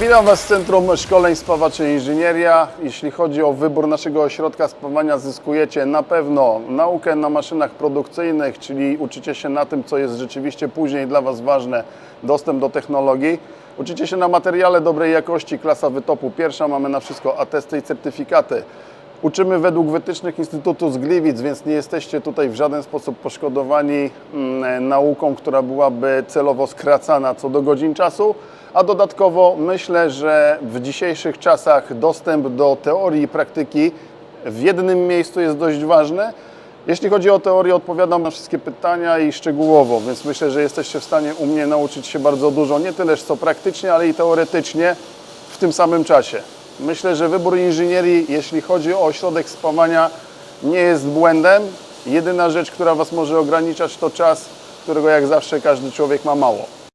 Witam Was z Centrum Szkoleń Spawaczy Inżynieria. Jeśli chodzi o wybór naszego ośrodka spawania, zyskujecie na pewno naukę na maszynach produkcyjnych, czyli uczycie się na tym, co jest rzeczywiście później dla Was ważne, dostęp do technologii. Uczycie się na materiale dobrej jakości, klasa wytopu pierwsza, mamy na wszystko atesty i certyfikaty. Uczymy według wytycznych Instytutu z Gliwic, więc nie jesteście tutaj w żaden sposób poszkodowani mm, nauką, która byłaby celowo skracana co do godzin czasu. A dodatkowo myślę, że w dzisiejszych czasach dostęp do teorii i praktyki w jednym miejscu jest dość ważny. Jeśli chodzi o teorię, odpowiadam na wszystkie pytania i szczegółowo, więc myślę, że jesteście w stanie u mnie nauczyć się bardzo dużo, nie tyle co praktycznie, ale i teoretycznie w tym samym czasie. Myślę, że wybór inżynierii, jeśli chodzi o ośrodek spawania, nie jest błędem. Jedyna rzecz, która Was może ograniczać, to czas, którego jak zawsze każdy człowiek ma mało.